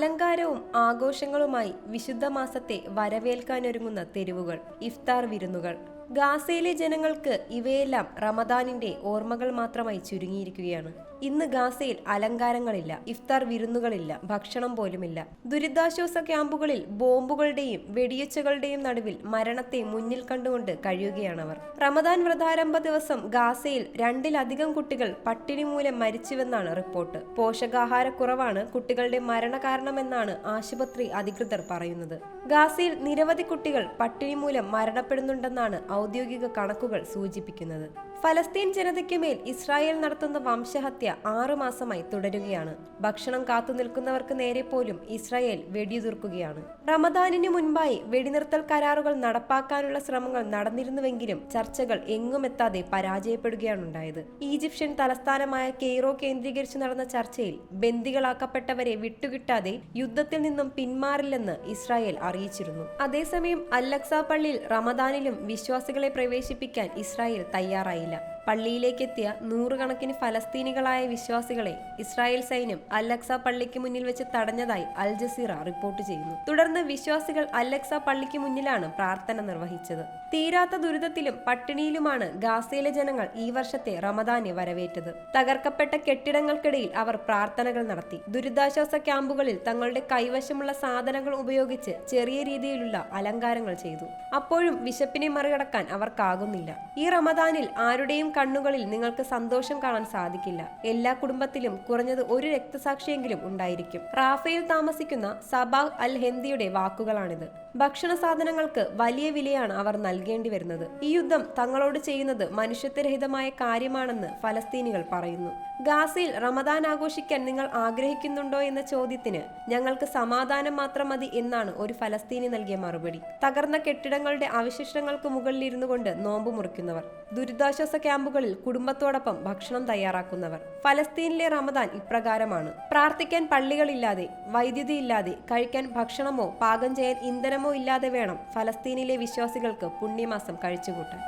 അലങ്കാരവും ആഘോഷങ്ങളുമായി വിശുദ്ധ മാസത്തെ വരവേൽക്കാനൊരുങ്ങുന്ന തെരുവുകൾ ഇഫ്താർ വിരുന്നുകൾ. ഗാസയിലെ ജനങ്ങൾക്ക് ഇവയെല്ലാം റമദാനിന്റെ ഓർമ്മകൾ മാത്രമായി ചുരുങ്ങിയിരിക്കുകയാണ്. ഇന്ന് ഗാസയിൽ അലങ്കാരങ്ങളില്ല ഇഫ്താർ വിരുന്നുകളില്ല ഭക്ഷണം പോലുമില്ല. ദുരിതാശ്വാസ ക്യാമ്പുകളിൽ ബോംബുകളുടെയും വെടിയച്ചകളുടെയും നടുവിൽ മരണത്തെ മുന്നിൽ കണ്ടുകൊണ്ട് കഴിയുകയാണവർ. റമദാൻ വ്രതാരംഭ ദിവസം ഗാസയിൽ രണ്ടിലധികം കുട്ടികൾ പട്ടിണി മൂലം മരിച്ചുവെന്നാണ് റിപ്പോർട്ട്. പോഷകാഹാരക്കുറവാണ് കുട്ടികളുടെ മരണകാരണമെന്നാണ് ആശുപത്രി അധികൃതർ പറയുന്നത്. ഗാസയിൽ നിരവധി കുട്ടികൾ പട്ടിണി മൂലം മരണപ്പെടുന്നുണ്ടെന്നാണ് ഔദ്യോഗിക കണക്കുകൾ സൂചിപ്പിക്കുന്നത്. ഫലസ്തീൻ ജനതയ്ക്കുമേൽ ഇസ്രായേൽ നടത്തുന്ന വംശഹത്യ ആറുമാസമായി തുടരുകയാണ്. ഭക്ഷണം കാത്തുനിൽക്കുന്നവർക്ക് നേരെ പോലും ഇസ്രായേൽ വെടിയുതിർക്കുകയാണ്. റമദാനിന് മുൻപായി വെടിനിർത്തൽ കരാറുകൾ നടപ്പാക്കാനുള്ള ശ്രമങ്ങൾ നടന്നിരുന്നുവെങ്കിലും ചർച്ചകൾ എങ്ങുമെത്താതെ പരാജയപ്പെടുകയാണുണ്ടായത്. ഈജിപ്ഷ്യൻ തലസ്ഥാനമായ കെയ്റോ കേന്ദ്രീകരിച്ച് നടന്ന ചർച്ചയിൽ ബന്ദികളാക്കപ്പെട്ടവരെ വിട്ടുകിട്ടാതെ യുദ്ധത്തിൽ നിന്നും പിന്മാറില്ലെന്ന് ഇസ്രായേൽ അറിയിച്ചിരുന്നു. അതേസമയം അല്ലക്സ പള്ളിയിൽ റമദാനിലും വിശ്വാസികളെ പ്രവേശിപ്പിക്കാൻ ഇസ്രായേൽ തയ്യാറായില്ല. പള്ളിയിലേക്കെത്തിയ നൂറുകണക്കിന് ഫലസ്തീനികളായ വിശ്വാസികളെ ഇസ്രായേൽ സൈന്യം അല്ലക്സ പള്ളിക്ക് മുന്നിൽ വെച്ച് തടഞ്ഞതായി അൽ ജസീറ റിപ്പോർട്ട് ചെയ്യുന്നു. തുടർന്ന് വിശ്വാസികൾ അല്ലക്സ പള്ളിക്ക് മുന്നിലാണ് പ്രാർത്ഥന നിർവഹിച്ചത്. തീരാത്ത ദുരിതത്തിലും പട്ടിണിയിലുമാണ് ഗാസയിലെ ജനങ്ങൾ ഈ വർഷത്തെ റമദാനെ വരവേറ്റത്. തകർക്കപ്പെട്ട കെട്ടിടങ്ങൾക്കിടയിൽ അവർ പ്രാർത്ഥനകൾ നടത്തി. ദുരിതാശ്വാസ ക്യാമ്പുകളിൽ തങ്ങളുടെ കൈവശമുള്ള സാധനങ്ങൾ ഉപയോഗിച്ച് ചെറിയ രീതിയിലുള്ള അലങ്കാരങ്ങൾ ചെയ്തു. അപ്പോഴും വിശപ്പിനെ മറികടക്കാൻ അവർക്കാകുന്നില്ല. ഈ റമദാനിൽ ആരുടെയും കണ്ണുകളിൽ നിങ്ങൾക്ക് സന്തോഷം കാണാൻ സാധിക്കില്ല. എല്ലാ കുടുംബത്തിലും കുറഞ്ഞത് ഒരു രക്തസാക്ഷിയെങ്കിലും ഉണ്ടായിരിക്കും. റാഫേൽ താമസിക്കുന്ന സബാഹ് അൽ ഹെന്ദിയുടെ വാക്കുകളാണിത്. ഭക്ഷണ സാധനങ്ങൾക്ക് വലിയ വിലയാണ് അവർ നൽകേണ്ടി വരുന്നത്. ഈ യുദ്ധം തങ്ങളോട് ചെയ്യുന്നത് മനുഷ്യത്വരഹിതമായ കാര്യമാണെന്ന് ഫലസ്തീനികൾ പറയുന്നു. ഗാസയിൽ റമദാൻ ആഘോഷിക്കാൻ നിങ്ങൾ ആഗ്രഹിക്കുന്നുണ്ടോ എന്ന ചോദ്യത്തിന് ഞങ്ങൾക്ക് സമാധാനം മാത്രം മതി എന്നാണ് ഒരു ഫലസ്തീനി നൽകിയ മറുപടി. തകർന്ന കെട്ടിടങ്ങളുടെ അവശിഷ്ടങ്ങൾക്ക് മുകളിൽ ഇരുന്നു കൊണ്ട് നോമ്പ് മുറിക്കുന്നവർ. ദുരിതാശ്വാസ ക്യാമ്പുകളിൽ കുടുംബത്തോടൊപ്പം ഭക്ഷണം തയ്യാറാക്കുന്നവർ. ഫലസ്തീനിലെ റമദാൻ ഇപ്രകാരമാണ്. പ്രാർത്ഥിക്കാൻ പള്ളികളില്ലാതെ വൈദ്യുതി ഇല്ലാതെ കഴിക്കാൻ ഭക്ഷണമോ പാകം ചെയ്യാൻ ഇന്ധനമോ ഇല്ലാതെ വേണം ഫലസ്തീനിലെ വിശ്വാസികൾക്ക് പുണ്യമാസം കഴിച്ചുകൂട്ടാൻ.